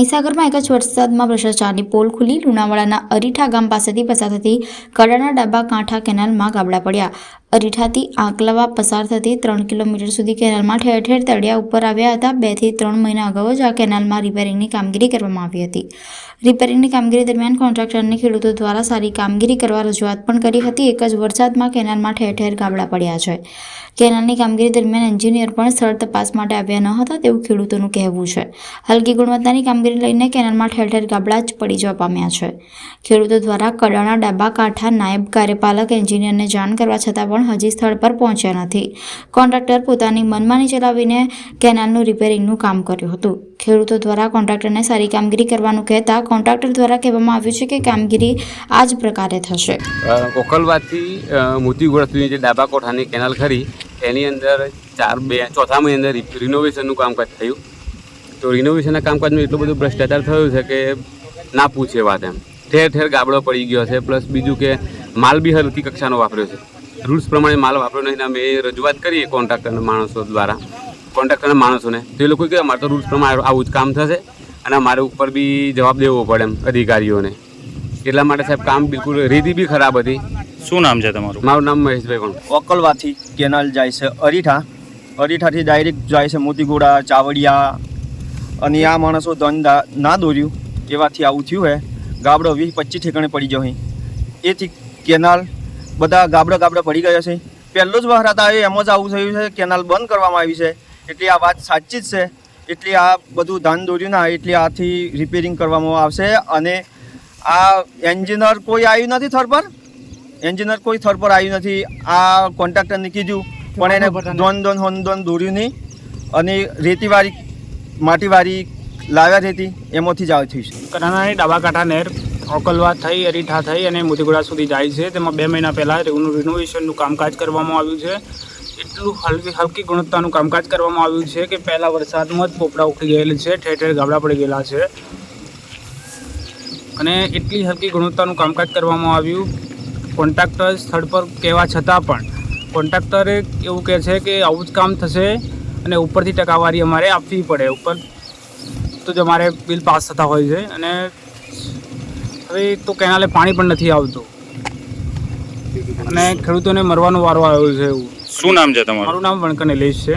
મહીસાગરમાં એક જ વરસાદમાં ભ્રષ્ટાચારની પોલ ખુલી. લુણાવાડાના અરીઠા ગામ પાસેથી પસાર થતી કડાના ડાબા કાંઠા કેનાલમાં ગાબડા પડ્યા. અરીઠાથી આંકલાવા પસાર થતી ત્રણ કિલોમીટર સુધી કેનાલમાં ઠેર ઠેર તળિયા ઉપર આવ્યા હતા. બેથી ત્રણ મહિના અગાઉ જ આ કેનાલમાં રિપેરિંગની કામગીરી કરવામાં આવી હતી. રિપેરિંગની કામગીરી દરમિયાન કોન્ટ્રાક્ટરને ખેડૂતો દ્વારા સારી કામગીરી કરવા રજૂઆત પણ કરી હતી. એક જ વરસાદમાં કેનાલમાં ઠેર ઠેર ગાબડા પડ્યા છે. કેનાલની કામગીરી દરમિયાન એન્જિનિયર પણ સ્થળ તપાસ માટે આવ્યા ન હતા તેવું ખેડૂતોનું કહેવું છે. હલકી ગુણવત્તાની કામગીરી લઈને કેનાલમાં ઠેર ઠેર ગાબડા જ પડી જવા પામ્યા છે. ખેડૂતો દ્વારા કડાણા, ડાબા કાંઠા, નાયબ કાર્યપાલક, એન્જિનિયરને જાણ કરવા છતાં પણ હજી સ્થળ પર પહોંચ્યા નથી. કોન્ટ્રાક્ટર પોતાની મનમાની ચલાવીને કેનાલનું રિપેરિંગનું કામ કર્યું હતું. ખેડૂતો દ્વારા કોન્ટ્રાક્ટરને સારી કામગીરી કરવાનું કહેતા કોન્ટ્રાક્ટર દ્વારા કહેવામાં આવ્યું છે કે કામગીરી આ જ પ્રકારે થશે. કોકલવાથી મોતીગોળા સુધીની જે ડાબા કોઠાની કેનાલ ખરી, એની અંદર ચાર બે ચોથા મહિની અંદર રિનોવેશનનું કામકાજ થયું. તો રિનોવેશનના કામકાજમાં એટલો બધો ભ્રષ્ટાચાર થયો છે કે ના પૂછે વાત એમ. ઠેર ઠેર ગાબડો પડી ગયો છે, પ્લસ બીજું કે માલ બી હલકી કક્ષાનો વાપર્યો છે. રૂલ્સ પ્રમાણે માલ વાપર્યો નહીં ને અમે રજૂઆત કરીએ કોન્ટ્રાક્ટરના માણસો દ્વારા કોન્ટ્રાક્ટરના માણસોને. તો એ લોકો કે અમારે તો રૂલ્સ પ્રમાણે આવું જ કામ થશે અને અમારે ઉપર બી જવાબ દેવો પડે એમ અધિકારીઓને. એટલા માટે સાહેબ કામ બિલકુલ રીતિ બી ખરાબ હતી. શું નામ છે તમારું? મારું નામ મહેશભાઈ પણ. ઓકલવાથી કેનાલ જાય છે અરીઠા. અરીઠાથી ડાયરેક્ટ જાય છે મોતીગોડા ચાવડિયા અને આ માણસો ધન ના દોર્યું. એવાથી આવું થયું હે. ગાબડો વીસ પચીસ ઠેકાણે પડી ગયો અહીં. એથી કેનાલ બધા ગાબડા ગાબડા પડી ગયા છે. પહેલો જ વહરાત આવ્યો એમ જ આવું થયું છે કેનાલ બંધ કરવામાં આવી છે. એટલે આ વાત સાચી જ છે. એટલે આ બધું ધાન દોર્યું ના એટલે આથી રિપેરિંગ કરવામાં આવશે અને આ એન્જિનિયર કોઈ આવ્યું નથી થર પર? એન્જિનિયર કોઈ થર પર આવ્યું નથી. આ કોન્ટ્રાક્ટરને કીધું પણ એને દોન દોન હોન દોન દોર્યું નહીં. અને રેતીવાળી માટીવાળી લાવ્યા રેતી. એમાંથી જ આવી થયું છે. કનાનાની ડાબા કાંઠા નહેર ઓકલવા થઈ, અરીઠા થઈ અને મોતીગોડા સુધી જાય છે. તેમાં બે મહિના પહેલાં તેનું રિનોવેશનનું કામકાજ કરવામાં આવ્યું છે. એટલું હલકી હલકી ગુણવત્તાનું કામકાજ કરવામાં આવ્યું છે કે પહેલાં વરસાદમાં જ પોપડા ઉખડી ગયેલ છે, ઠેર ઠેર ગાબડા પડી ગયેલા છે. અને એટલી હલકી ગુણવત્તાનું કામકાજ કરવામાં આવ્યું. કોન્ટ્રાક્ટર સ્થળ પર કહેવા છતાં પણ કોન્ટ્રાક્ટરે એવું કહે છે કે આવું જ કામ થશે અને ઉપરથી ટકાવારી અમારે આપવી પડે. ઉપર તો જ અમારે બિલ પાસ થતા હોય છે અને હવે તો કેનાલે પાણી પણ નથી આવતું. અને ખેડૂતોને મરવાનો વારો આવ્યો છે એવું. શું નામ છે તમારું? મારું નામ વણકર નિલેશ છે.